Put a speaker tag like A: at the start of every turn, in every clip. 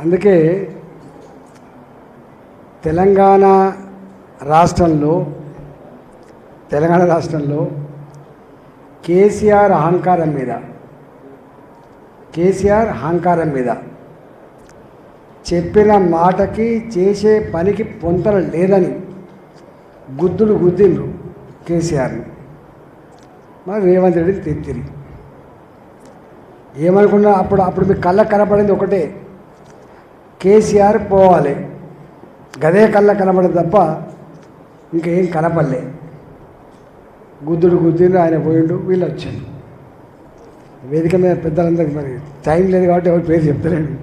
A: అందుకే తెలంగాణ రాష్ట్రంలో తెలంగాణ రాష్ట్రంలో కేసీఆర్ అహంకారం మీద కేసీఆర్ అహంకారం మీద చెప్పిన మాటకి చేసే పనికి పొంతన లేదని గుద్దులు గుద్దిండ్రు కేసీఆర్ని. మరి రేవంత్ రెడ్డిని తెత్తిరి ఏమనుకున్నా అప్పుడు అప్పుడు మీకు కళ్ళకు కనపడింది ఒకటే. కేసీఆర్ పోవాలి. గదే కళ్ళ కనపడింది తప్ప ఇంకేం కనపడలే. గుద్దుడు గుద్దిండు ఆయన పోయిండు వీళ్ళు వచ్చారు. వేదిక మీద పెద్దలందరికీ మరి టైం లేదు కాబట్టి ఎవరి పేరు చెప్తలేండి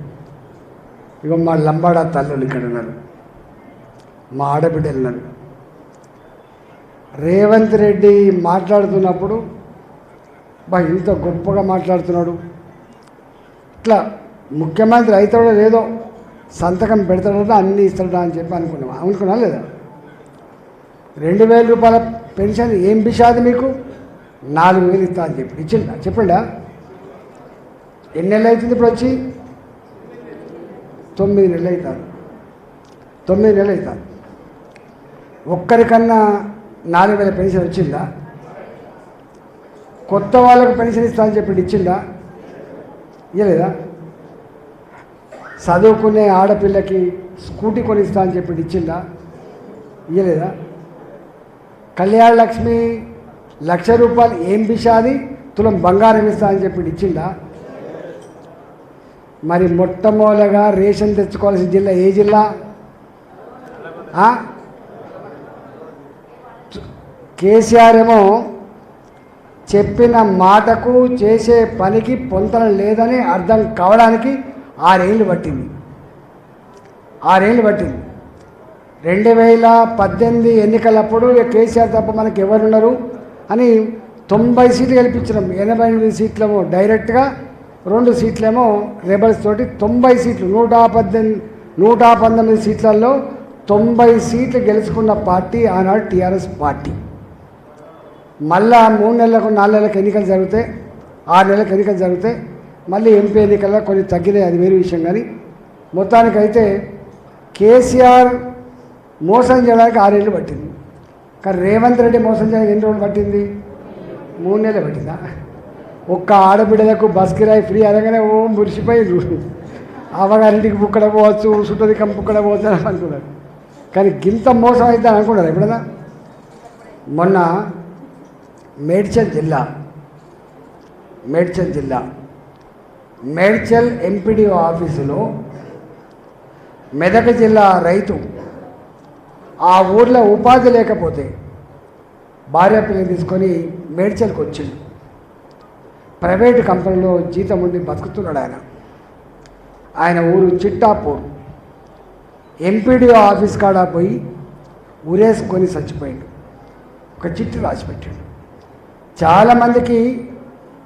A: ఇక మా లంబాడ తల్లులు ఇక్కడ ఉన్నారు. మా ఆడబిడ్డలు ఉన్నారు. రేవంత్ రెడ్డి మాట్లాడుతున్నప్పుడు బా ఇంత గొప్పగా మాట్లాడుతున్నాడు. ఇట్లా ముఖ్యమంత్రి అవుతాడో లేదో సంతకం పెడతాడట అన్నీ ఇస్తాడా అని చెప్పి అనుకున్నాం. అనుకున్నా లేదా? రెండు వేల రూపాయల పెన్షన్ ఏం బిషాది మీకు? నాలుగు వేలు ఇస్తా అని చెప్పి. ఇచ్చిండా? చెప్పండా? ఎన్ని నెలలు అవుతుంది ఇప్పుడు వచ్చి? తొమ్మిది నెలలు అవుతారు. తొమ్మిది నెలలు అవుతారు. ఒక్కరికన్నా నాలుగు వేల పెన్షన్ వచ్చిందా? కొత్త వాళ్ళకు పెన్షన్ ఇస్తా అని చెప్పి ఇచ్చిందా ఇవ్వలేదా చదువుకునే ఆడపిల్లకి స్కూటీ కొనిస్తా అని చెప్పి ఇచ్చిందా? ఇవ్వలేదా కళ్యాణ లక్ష్మి లక్ష రూపాయలు ఏం బిషాది తులం బంగారం ఇస్తా అని చెప్పి ఇచ్చిందా? మరి మొట్టమొదటిగా రేషన్ తెచ్చుకోవాల్సిన జిల్లా ఏ జిల్లా? కేసీఆర్ ఏమో చెప్పిన మాటకు చేసే పనికి పొంతన లేదని అర్థం కావడానికి ఆరేళ్ళు పట్టింది. ఆరేళ్ళు పట్టింది. రెండు వేల పద్దెనిమిది ఎన్నికలప్పుడు కేసీఆర్ తప్ప మనకి ఎవరున్నారు అని తొంభై సీట్లు గెలిపించినాం. ఎనభై ఎనిమిది సీట్లేమో డైరెక్ట్గా రెండు సీట్లేమో రెబల్స్ తోటి తొంభై సీట్లు. నూట పద్దెనిమిది నూట పంతొమ్మిది సీట్లలో తొంభై సీట్లు గెలుచుకున్న పార్టీ ఆనాడు టీఆర్ఎస్ పార్టీ. మళ్ళా మూడు నెలలకు నాలుగు నెలలకు ఎన్నికలు జరిగితే ఆరు నెలలకు ఎన్నికలు జరిగితే మళ్ళీ ఎంపీ ఎన్నికల్లో కొన్ని తగ్గినాయి అది వేరే విషయం. కానీ మొత్తానికైతే కేసీఆర్ మోసం చేయడానికి ఆరేళ్ళు పట్టింది. కానీ రేవంత్ రెడ్డి మోసం చేయడానికి ఎన్ని రోజులు పట్టింది? మూడు నెలలు పట్టిందా? ఒక్క ఆడబిడ్డలకు బస్ కిరాయి ఫ్రీ అనగానే ఓ మురిసిపోయి అవగారింటికి బుక్కడ పోవచ్చు సుట్టదికం బుక్కడ పోవచ్చు అని అనుకున్నారు. కానీ గింత మోసం అయితే అనుకున్నారు ఎప్పుడన్నా? మొన్న మేడ్చల్ జిల్లా మేడ్చల్ జిల్లా మేడ్చల్ ఎంపీడీఓ ఆఫీసులో మెదక్ జిల్లా రైతు ఆ ఊర్లో ఉపాధి లేకపోతే భార్య పిల్లని తీసుకొని మేడ్చల్కి వచ్చిండు. ప్రైవేట్ కంపెనీలో జీతం ఉండి బతుకుతున్నాడు ఆయన. ఆయన ఊరు చిట్టాపూర్. ఎంపీడీఓ ఆఫీస్ కాడ పోయి ఉరేసుకొని చచ్చిపోయిండు. ఒక చిట్టు రాసిపెట్టిండు. చాలామందికి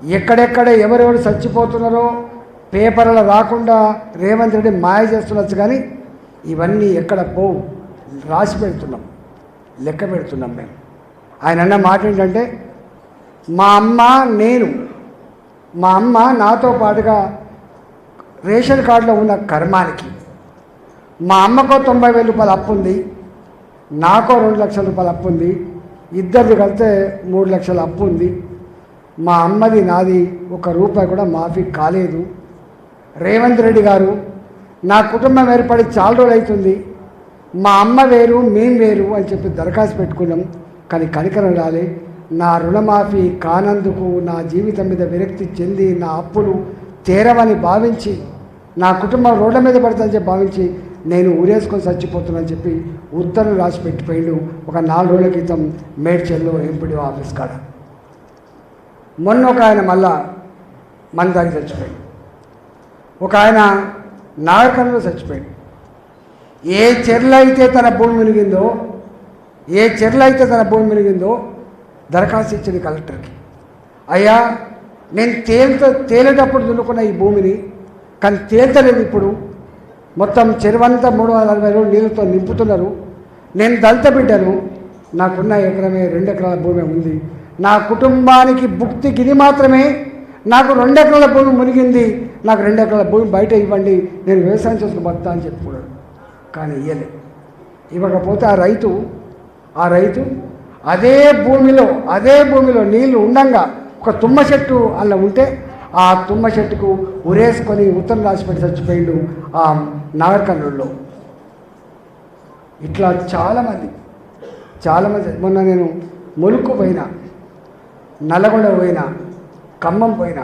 A: ఎక్కడెక్కడ ఎవరెవరు చచ్చిపోతున్నారో పేపర్లు రాకుండా రేవంత్ రెడ్డి మాయ చేస్తుండొచ్చు కానీ ఇవన్నీ ఎక్కడ పోవు. రాసి పెడుతున్నాం. లెక్క పెడుతున్నాం మేము. ఆయన అన్న మాట ఏంటంటే మా అమ్మ నేను మా అమ్మ నాతో పాటుగా రేషన్ కార్డులో ఉన్న కర్మానికి మా అమ్మకో తొంభై వేల రూపాయలు అప్పు ఉంది నాకో రెండు లక్షల రూపాయలు అప్పు ఉంది ఇద్దరిది కలిస్తే మూడు లక్షల అప్పు ఉంది మా అమ్మది నాది ఒక రూపాయి కూడా మాఫీ కాలేదు. రేవంత్ రెడ్డి గారు నా కుటుంబం ఏర్పడి చాలా రోజులు అవుతుంది. మా అమ్మ వేరు మేం వేరు అని చెప్పి దరఖాస్తు పెట్టుకున్నాం. కానీ కనికరం రాలే. నా రుణమాఫీ కానందుకు నా జీవితం మీద విరక్తి చెంది నా అప్పులు తీరవని భావించి నా కుటుంబం రోడ్ల మీద పడుతుందని చెప్పి భావించి నేను ఊరేసుకొని చచ్చిపోతున్నానని చెప్పి ఉత్తరం రాసి పెట్టిపోయిండు. ఒక నాలుగు రోజుల క్రితం మేడ్చల్లో ఎంపీడీ ఆఫీస్ కాడ. మొన్న ఒక ఆయన మళ్ళా మన చచ్చిపోయాడు. ఒక ఆయన నాగరికంలో చచ్చిపోయాడు. ఏ చెర్ల అయితే తన భూమి మునిగిందో ఏ చెర్ల అయితే తన భూమి మునిగిందో దరఖాస్తు ఇచ్చింది కలెక్టర్కి. అయ్యా నేను తేలితో తేలేటప్పుడు దున్నుకున్న ఈ భూమిని కానీ తేల్తలేదు ఇప్పుడు. మొత్తం చెరువంతా మూడు వందల అరవై రోజులు నీళ్ళతో నింపుతున్నారు. నేను దళిత బిడ్డను నాకున్న ఎకరమే రెండు ఎకరాల భూమి ఉంది. నా కుటుంబానికి భుక్తి గిరి మాత్రమే. నాకు రెండెకరాల భూమి మునిగింది. నాకు రెండెకరాల భూమి బయట ఇవ్వండి. నేను వ్యవసాయం చేసుకుని బతుకుతా అని చెప్పుకున్నాడు కానీ ఇయ్యలే. ఇవ్వకపోతే ఆ రైతు ఆ రైతు అదే భూమిలో అదే భూమిలో నీళ్ళు ఉండంగా ఒక తుమ్మ చెట్టు అలా ఉంటే ఆ తుమ్మ చెట్టుకు ఉరేసుకొని ఉత్తరం రాసిపెట్టి చచ్చిపోయిండు ఆ నాగర్కర్ణుల్లో ఇట్లా చాలామంది చాలామంది. మొన్న నేను ములుకు పోయినా నల్లగొండ పోయినా ఖమ్మం పోయినా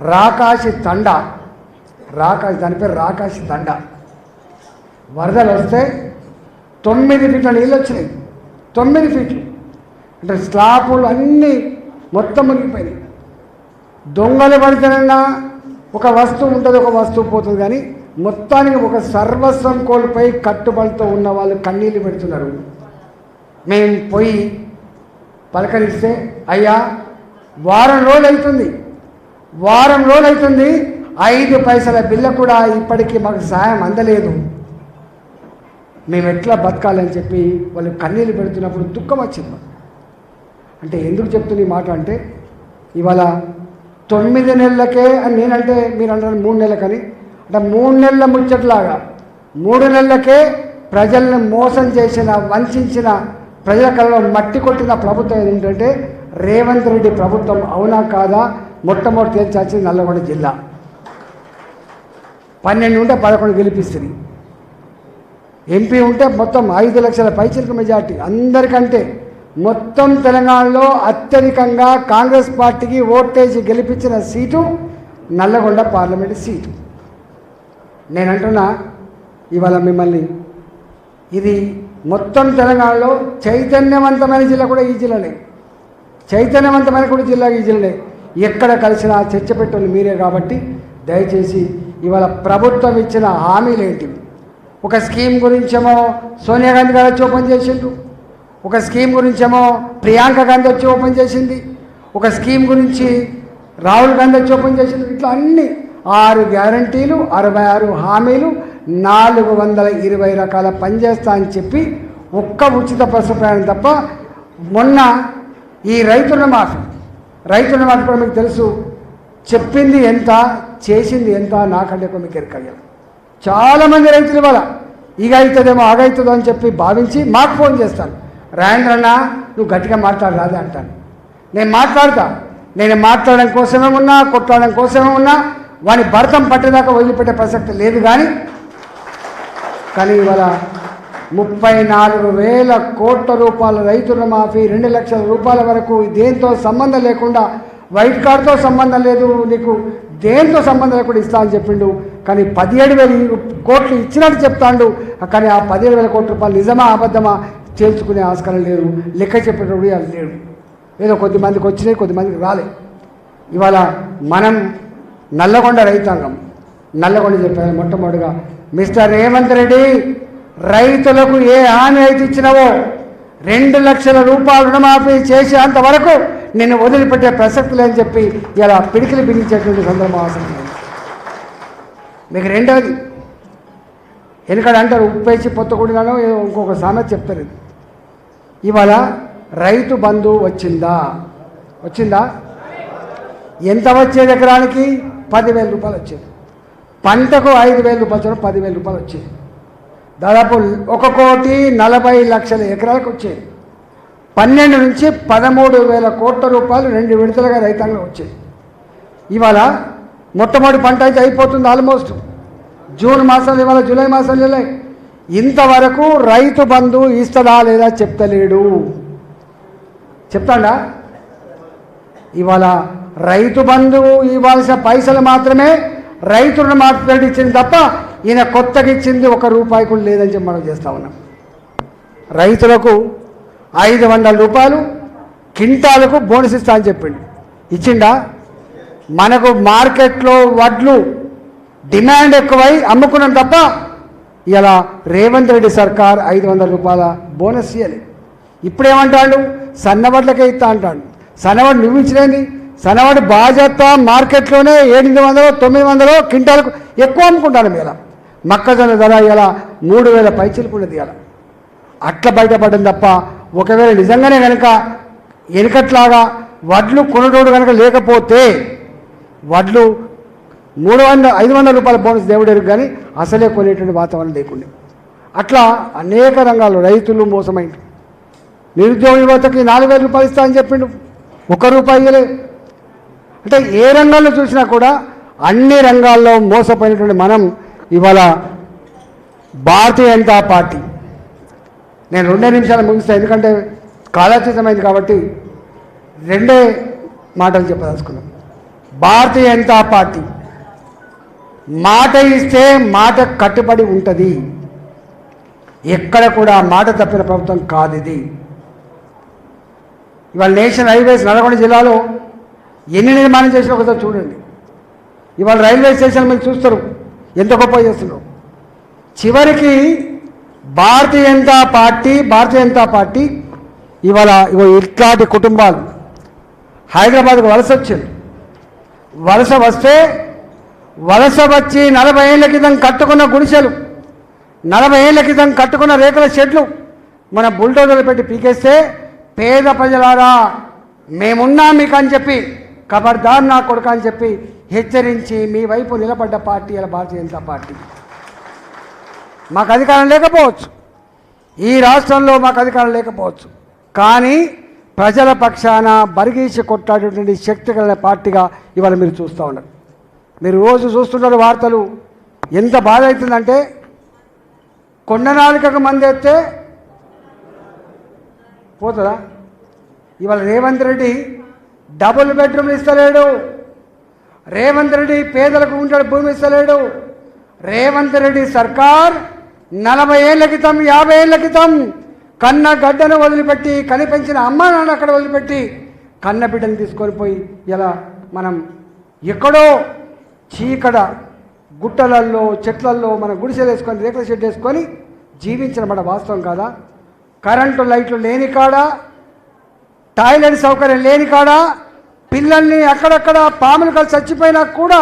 A: రాకాశి తండ రాకాశి దాని పేరు రాకాశి తండ. వరదలు వస్తే తొమ్మిది ఫీట్ల నీళ్ళు వచ్చినాయి. తొమ్మిది ఫీట్లు. అంటే స్లాపులు అన్నీ మొత్తం మునిగిపోయినాయి. దొంగలు పడితేనన్నా ఒక వస్తువు ఉంటుంది ఒక వస్తువు పోతుంది కానీ మొత్తానికి ఒక సర్వస్వం కోల్పోయి కట్టుబడితో ఉన్న వాళ్ళు కన్నీళ్ళు పెడుతున్నారు. మేము పోయి పలకరిస్తే అయ్యా వారం రోజులు అవుతుంది వారం రోజులు అవుతుంది ఐదు పైసల బిల్ల కూడా ఇప్పటికీ మాకు సహాయం అందలేదు. మేము ఎట్లా బతకాలని చెప్పి వాళ్ళు కన్నీళ్ళు పెడుతున్నప్పుడు దుఃఖం వచ్చింది. అంటే ఎందుకు చెప్తున్న ఈ మాట అంటే ఇవాళ తొమ్మిది నెలలకే అని నేనంటే మీరు అంటారు మూడు నెలలకని. అంటే మూడు నెలల ముచ్చట్లాగా. మూడు నెలలకే ప్రజల్ని మోసం చేసిన వంచిన ప్రజల కళ్ళలో మట్టి కొట్టిన ప్రభుత్వం ఏంటంటే రేవంత్ రెడ్డి ప్రభుత్వం అవునా కాదా? మొట్టమొదటి తేల్చాల్సింది నల్లగొండ జిల్లా. పన్నెండు ఉంటే పదకొండు గెలిపిస్తుంది. ఎంపీ ఉంటే మొత్తం ఐదు లక్షల పైచిలకు మెజార్టీ. అందరికంటే మొత్తం తెలంగాణలో అత్యధికంగా కాంగ్రెస్ పార్టీకి ఓటేసి గెలిపించిన సీటు నల్లగొండ పార్లమెంటు సీటు. నేను అంటున్నా ఇవాళ మిమ్మల్ని ఇది మొత్తం తెలంగాణలో చైతన్యవంతమైన జిల్లా కూడా ఈ జిల్లానే. చైతన్యవంతమైన కూడా జిల్లా ఈ జిల్లానే. ఎక్కడ కలిసినా చర్చ పెట్టాలి మీరే కాబట్టి దయచేసి ఇవాళ ప్రభుత్వం ఇచ్చిన హామీలు ఏంటివి ఒక స్కీమ్ గురించేమో సోనియా గాంధీ గారు వచ్చి ఓపెన్ చేసిండు. ఒక స్కీమ్ గురించేమో ప్రియాంక గాంధీ వచ్చి ఓపెన్ చేసింది. ఒక స్కీమ్ గురించి రాహుల్ గాంధీ వచ్చి ఓపెన్ చేసింది ఇట్లా అన్ని ఆరు గ్యారంటీలు అరవై ఆరు హామీలు నాలుగు వందల ఇరవై రకాల పనిచేస్తా అని చెప్పి ఒక్క ఉచిత బస్సు ప్రయాణం తప్ప మొన్న ఈ రైతుల మాఫీ రైతుల రుణమాఫీ కూడా మీకు తెలుసు. చెప్పింది ఎంత చేసింది ఎంత నాకంటే కూడా మీకు ఎరకయ్యాలి చాలామంది రైతులు ఇవాళ ఇక అవుతుందేమో ఆగవుతుందో అని చెప్పి భావించి మాకు ఫోన్ చేస్తాను రాయంద్రన్న నువ్వు గట్టిగా మాట్లాడరాదే అంటాను నేను మాట్లాడతా. నేను మాట్లాడడం కోసమే ఉన్నా కొట్లాడడం కోసమే ఉన్నా వాని భర్తం పట్టేదాకా వదిలిపెట్టే ప్రసక్తి లేదు కానీ కానీ ఇవాళ ముప్పై నాలుగు వేల కోట్ల రూపాయల రైతు రుణమాఫీ రెండు లక్షల రూపాయల వరకు దేంతో సంబంధం లేకుండా వైట్ కార్డ్తో సంబంధం లేదు నీకు దేంతో సంబంధం లేకుండా ఇస్తా అని చెప్పిండు. కానీ పదిహేడు వేల కోట్లు ఇచ్చినట్టు చెప్తాండు. కానీ ఆ పదిహేడు వేల కోట్ల రూపాయలు నిజమా అబద్ధమా చేర్చుకునే ఆస్కారం లేదు. లెక్క చెప్పేటప్పుడు అది లేడు. ఏదో కొద్దిమందికి వచ్చినాయి కొద్దిమందికి రాలే. ఇవాళ మనం నల్లగొండ రైతాంగం. నల్లగొండ చెప్పారు మొట్టమొదటిగా. మిస్టర్ రేవంత్ రెడ్డి రైతులకు ఏ హామీ అయితే ఇచ్చినావో రెండు లక్షల రూపాయలు రుణమాఫీ చేసేంత వరకు నిన్ను వదిలిపెట్టే ప్రసక్తి లేని చెప్పి ఇలా పిడికిలు బిగించేటువంటి సందర్భం అవసరం మీకు రెండవది ఎందుకంటే అంటారు ఉప్పేసి వేసి ఏదో ఇంకొక సామెత చెప్తారు ఇవాళ రైతు బంధు వచ్చిందా? వచ్చిందా? ఎంత వచ్చేది ఎకరానికి? పదివేల రూపాయలు వచ్చేది. పంటకు ఐదు వేల రూపాయలు పదివేల రూపాయలు వచ్చేది దాదాపు ఒక కోటి నలభై లక్షల ఎకరాలకు వచ్చేది పన్నెండు నుంచి పదమూడు వేల కోట్ల రూపాయలు రెండు విడతలుగా రైతాంగం వచ్చేది ఇవాళ మొట్టమొదటి పంట అయితే అయిపోతుంది ఆల్మోస్ట్. జూన్ మాసంలో ఇవాళ జూలై మాసంలో ఇంతవరకు రైతు బంధు ఇస్తుందా లేదా చెప్తలేడు. చెప్తాడా? ఇవాళ రైతు బంధువు ఇవ్వాల్సిన పైసలు మాత్రమే రైతులను మాట్లాడి ఇచ్చింది తప్ప ఈయన కొత్తగా ఇచ్చింది ఒక రూపాయి కూడా లేదని చెప్పి మనం చేస్తా ఉన్నాం. రైతులకు ఐదు వందల రూపాయలు కింటాలకు బోనస్ ఇస్తా అని చెప్పిండు. ఇచ్చిండా? మనకు మార్కెట్లో వడ్లు డిమాండ్ ఎక్కువై అమ్ముకున్నాం తప్ప ఇలా రేవంత్ రెడ్డి సర్కార్ ఐదు వందల రూపాయల బోనస్ ఇవ్వాలి ఇప్పుడేమంటాడు? సన్నవడ్లకే ఇస్తా అంటాడు. సన్నవడ్లు నువ్వు ఇచ్చినది సనవాడి బాధ్యత మార్కెట్లోనే ఎనిమిది వందలు తొమ్మిది వందలు క్వింటాలకు ఎక్కువ అమ్ముకుంటాను ఇలా మొక్కజొన్న ధర ఇలా మూడు వేల పైచిలుకున్నది ఇలా అట్లా బయటపడడం తప్ప ఒకవేళ నిజంగానే కనుక వెనుకట్లాగా వడ్లు కొనటోడు కనుక లేకపోతే వడ్లు మూడు వందల ఐదు వందల రూపాయల బోనస్ దేవుడు కానీ అసలే కొనేటువంటి వాతావరణం లేకుండా. అట్లా అనేక రంగాల్లో రైతులు మోసమైంది నిరుద్యోగ యువతకి నాలుగు వేల రూపాయలు ఇస్తా అని చెప్పిండు ఒక్క రూపాయి అంటే ఏ రంగంలో చూసినా కూడా అన్ని రంగాల్లో మోసపోయినటువంటి మనం ఇవాళ భారతీయ జనతా పార్టీ. నేను రెండే నిమిషాలు ముగిస్తాను ఎందుకంటే కాలాతీతమైంది కాబట్టి రెండే మాటలు చెప్పదలుచుకున్నాం. భారతీయ జనతా పార్టీ మాట ఇస్తే మాట కట్టుబడి ఉంటుంది. ఎక్కడ కూడా మాట తప్పిన ప్రభుత్వం కాదు ఇది. ఇవాళ నేషనల్ హైవేస్ నల్గొండ జిల్లాలో ఎన్ని నిర్మాణం చేసినా ఒకసారి చూడండి. ఇవాళ రైల్వే స్టేషన్ మీరు చూస్తారు. ఎంత గొప్ప చేస్తున్నావు. చివరికి భారతీయ జనతా పార్టీ భారతీయ జనతా పార్టీ ఇవాళ ఇగో ఇట్లాంటి కుటుంబాలు హైదరాబాద్కు వలస వచ్చింది వలస వస్తే వలస వచ్చి నలభై ఏళ్ళ క్రితం కట్టుకున్న గుడిసెలు నలభై ఏళ్ళ క్రితం కట్టుకున్న రేకుల షెడ్లు మన బుల్డోజర్లు పెట్టి పీకేస్తే పేద ప్రజలారా మేమున్నాం మీకు అని చెప్పి ఖబర్దార్ నా కొడుకు అని చెప్పి హెచ్చరించి మీ వైపు నిలబడ్డ పార్టీ ఇలా భారతీయ జనతా పార్టీ. మాకు అధికారం లేకపోవచ్చు. ఈ రాష్ట్రంలో మాకు అధికారం లేకపోవచ్చు. కానీ ప్రజల పక్షాన బరిగీసి కొట్టాడేటువంటి శక్తి కలిగిన పార్టీగా ఇవాళ మీరు చూస్తూ ఉన్నారు. మీరు రోజు చూస్తున్నారు వార్తలు. ఎంత బాధ అవుతుందంటే కొండనాలికకు మంది ఎత్తే పోతుందా? ఇవాళ రేవంత్ రెడ్డి డబుల్ బెడ్రూమ్ ఇస్తలేడు. రేవంత్ రెడ్డి పేదలకు ఉంటాడు భూమి ఇస్తలేడు. రేవంత్ రెడ్డి సర్కార్ నలభై ఏళ్ళ క్రితం యాభై ఏళ్ళ క్రితం కన్న గడ్డను వదిలిపెట్టి కనిపించిన అమ్మ నాన్న అక్కడ వదిలిపెట్టి కన్న బిడ్డను తీసుకొని పోయి ఇలా మనం ఎక్కడో చీకడ గుట్టలల్లో చెట్లల్లో మన గుడిసెలు వేసుకొని రేకుల షెడ్ వేసుకొని జీవించిన మన వాస్తవం కాదా? కరెంటు లైట్లు లేని కాడ? టాయిలెట్ సౌకర్యం లేని కాడ? పిల్లల్ని అక్కడక్కడ పాములు కలిసి చచ్చిపోయినా కూడా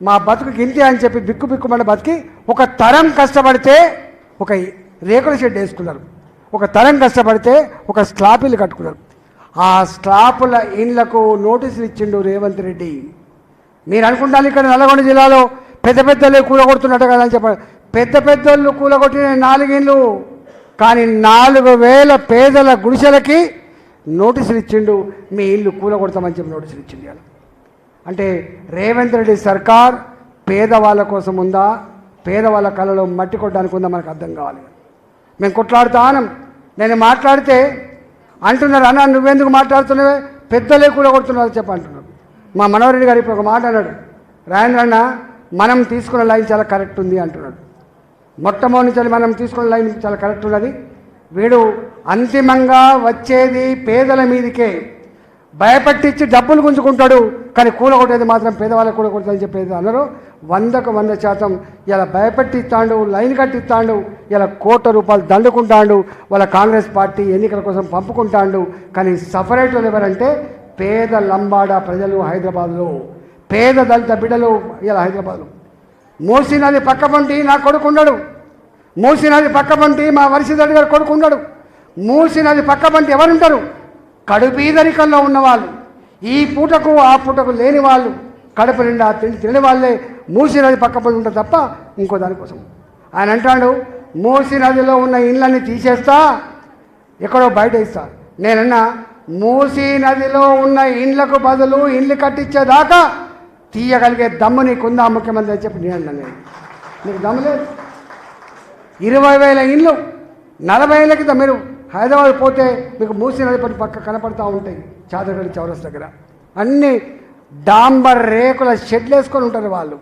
A: మా బతుకు ఇంతే అని చెప్పి బిక్కు బిక్కుమన్న బతికి ఒక తరం కష్టపడితే ఒక రేకుల షెడ్ వేసుకున్నారు. ఒక తరం కష్టపడితే ఒక స్లాబ్ ఇల్లు కట్టుకున్నారు. ఆ స్లాపుల ఇండ్లకు నోటీసులు ఇచ్చిండు రేవంత్ రెడ్డి. మీరు అనుకుంటాను ఇక్కడ నల్గొండ జిల్లాలో పెద్ద పెద్దలు కూలగొడుతున్నట్టు కదా అని చెప్పారు పెద్ద పెద్దోళ్ళు కూలగొట్టిన నాలుగేళ్ళు కానీ నాలుగు వేల పేదల గుడిసెలకి నోటీసులు ఇచ్చిండు మీ ఇల్లు కూలగొడతామని చెప్పి నోటీసులు ఇచ్చిండు ఇవాళ. అంటే రేవంత్ రెడ్డి సర్కార్ పేదవాళ్ళ కోసం ఉందా? పేదవాళ్ళ కళలో మట్టి కొట్టడానికి ఉందా? మనకు అర్థం కావాలి. మేము కొట్లాడుతానం నేను మాట్లాడితే అంటున్నారు అన్న నువ్వెందుకు మాట్లాడుతున్నావే? పెద్దలే కూలగొడుతున్నారు కొడుతున్నారు చెప్పి అంటున్నారు. మా మనోహరెడ్డి గారు ఇప్పుడు ఒక మాట అన్నాడు. రాజేంద్ర మనం తీసుకున్న లైన్ చాలా కరెక్ట్ ఉంది అంటున్నాడు. మొట్టమొదటి నుంచి మనం తీసుకున్న లైన్ చాలా కరెక్ట్ ఉన్నది. వీడు అంతిమంగా వచ్చేది పేదల మీదకే. భయపట్టించి డబ్బులు గుంజుకుంటాడు కానీ కూలగొట్టేది మాత్రం పేదవాళ్ళకి కూడా కొడుతుందని చెప్పేది అన్నారు వందకు వంద శాతం ఇలా భయపెట్టిస్తాడు లైన్ కట్టిస్తాడు ఇలా కోట్ల రూపాయలు దండుకుంటాడు వాళ్ళ కాంగ్రెస్ పార్టీ ఎన్నికల కోసం పంపుకుంటాడు కానీ సపరేట్ ఎవరంటే పేద లంబాడ ప్రజలు హైదరాబాద్లో. పేద దళిత బిడ్డలు ఇలా హైదరాబాద్లో. మోసీ నది పక్క పంటి నా కొడుకు మూసినది పక్కబంటి నది మా వరిసిదడి గారు కొడుకు ఉన్నాడు మూసినది నది ఎవరుంటారు? కడుపీదరికంలో ఉన్నవాళ్ళు. ఈ పూటకు ఆ పూటకు లేని వాళ్ళు కడుపు నిండా తిండి తినని వాళ్ళే మూసీ నది పక్క ఉంటారు తప్ప ఇంకో దానికోసం ఆయన అంటాడు మూసి నదిలో ఉన్న ఇండ్లన్నీ తీసేస్తా ఎక్కడో బయట ఇస్తా. నేనన్నా మూసీ నదిలో ఉన్న ఇండ్లకు బదులు ఇండ్లు కట్టించేదాకా తీయగలిగే దమ్ము నీకుందా ముఖ్యమంత్రి అని చెప్పి నేను అన్నా నేను. నీకు దమ్ము లేదు. ఇరవై వేల ఇండ్లు నలభై ఏళ్ళ క్రితం మీరు హైదరాబాద్ పోతే మీకు మూసీ నది పక్క కనపడుతూ ఉంటాయి చాదరగడి చౌరస్ దగ్గర. అన్ని డాంబర్ రేకుల షెడ్లు వేసుకొని ఉంటారు వాళ్ళు.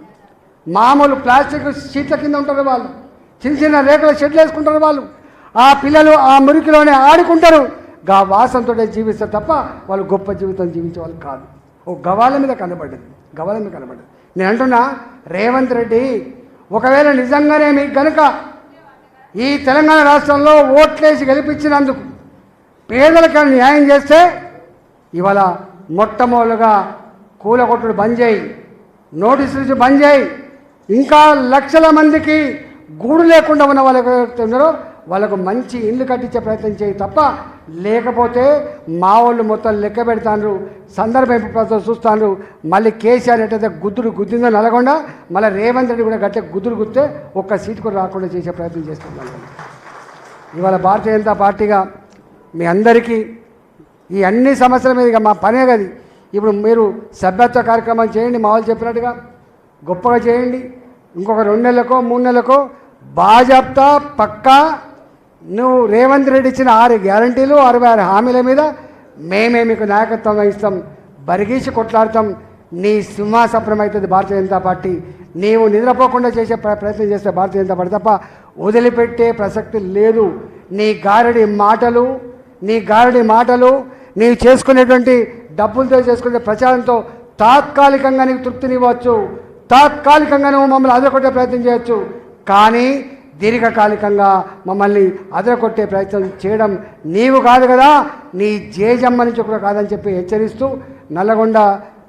A: మామూలు ప్లాస్టిక్ షీట్ల కింద ఉంటారు వాళ్ళు. చిన్న చిన్న రేకుల షెడ్లు వేసుకుంటారు వాళ్ళు. ఆ పిల్లలు ఆ మురికిలోనే ఆడుకుంటారు. గా వాసంతో జీవిస్తారు తప్ప వాళ్ళు గొప్ప జీవితం జీవించే వాళ్ళు కాదు. ఓ గవాల మీద కనబడ్డది గవాల మీద కనబడ్డది. నేను అంటున్నా రేవంత్ రెడ్డి ఒకవేళ నిజంగానే మీకు కనుక ఈ తెలంగాణ రాష్ట్రంలో ఓట్లేసి గెలిపించినందుకు పేదలకు న్యాయం చేస్తే ఇవాళ మొట్టమొదలుగా కూలగొట్టుడు బంద్ చేయి నోటీసులు బంద్ చేయి. ఇంకా లక్షల మందికి గూడు లేకుండా ఉన్న వాళ్ళు ఉన్నారో వాళ్ళకు మంచి ఇల్లు కట్టించే ప్రయత్నం చేయి తప్ప లేకపోతే మా వాళ్ళు మొత్తం లెక్క పెడతాను సందర్భం ప్రస్తుతం చూస్తాను మళ్ళీ కేసీఆర్ ఎట్టయితే గుద్దుడు గుద్దిందో నలగొండ మళ్ళీ రేవంత్ రెడ్డి కూడా గట్టే గుద్దుడు గుద్దే ఒక్క సీటు కూడా రాకుండా చేసే ప్రయత్నం చేస్తున్నాను ఇవాళ భారతీయ జనతా పార్టీగా మీ అందరికీ ఈ అన్ని సమస్యల మీద ఇక మా పనే కది ఇప్పుడు మీరు సభ్యత్వ కార్యక్రమాలు చేయండి మా వాళ్ళు చెప్పినట్టుగా గొప్పగా చేయండి. ఇంకొక రెండు నెలలకో మూడు నెలలకో బాజాప్తా పక్కా నువ్వు రేవంత్ రెడ్డి ఇచ్చిన ఆరు గ్యారంటీలు అరవై ఆరు హామీల మీద మేమే మీకు నాయకత్వం వహిస్తాం. బరిగీసి కొట్లాడతాం. నీ సింహాసప్రం అవుతుంది భారతీయ జనతా పార్టీ. నీవు నిద్రపోకుండా చేసే ప్ర- ప్రయత్నం చేస్తే భారతీయ జనతా పార్టీ తప్ప వదిలిపెట్టే ప్రసక్తి లేదు. నీ గారడి మాటలు నీ గారడి మాటలు నీవు చేసుకునేటువంటి డబ్బులతో చేసుకునే ప్రచారంతో తాత్కాలికంగా నీకు తృప్తినివ్వచ్చు. తాత్కాలికంగా నువ్వు మమ్మల్ని అదరకొట్టే ప్రయత్నం చేయొచ్చు. కానీ దీర్ఘకాలికంగా మమ్మల్ని అదరకొట్టే ప్రయత్నం చేయడం నీవు కాదు కదా నీ జేజమ్మ నుంచి కూడా కాదని చెప్పి హెచ్చరిస్తూ నల్లగొండ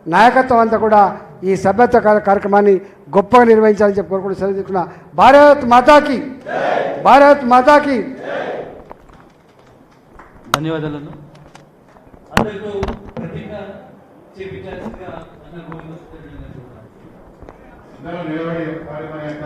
A: నాయకత్వం అంతా కూడా ఈ సభ్యత్వ కార్య- కార్యక్రమాన్ని గొప్పగా నిర్వహించాలని చెప్పి కోరుకుంటూ సెలవు తీసుకున్నా భారత్ మాతాకి. భారత్ మాతాకి.
B: నిలబడి యొక్క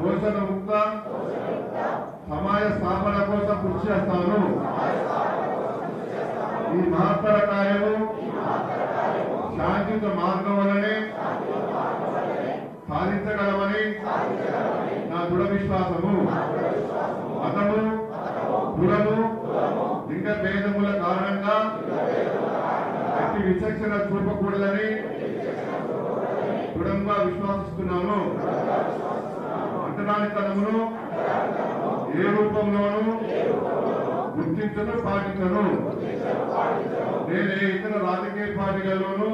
B: పోషణ ముక్త సమాజ స్థాపన కోసం కృషి చేస్తాను. ఈ మహత్తర కార్యము శాంతియుత మార్గం వలనే సాధించగలమని నా దృఢ విశ్వాసము. మతము కులము లింగ భేదముల కారణంగా అతి విచక్షణ చూపకూడదని దృఢంగా విశ్వాసిస్తున్నాను. అంటరానితనమును ఏ రూపంలోనూ గుర్తించను పాటించను. నేను ఏ ఇతర రాజకీయ పార్టీలలోనూ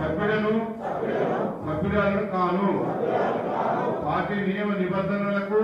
B: సభ్యులను సభ్యురాలను కాను. పార్టీ నియమ నిబంధనలకు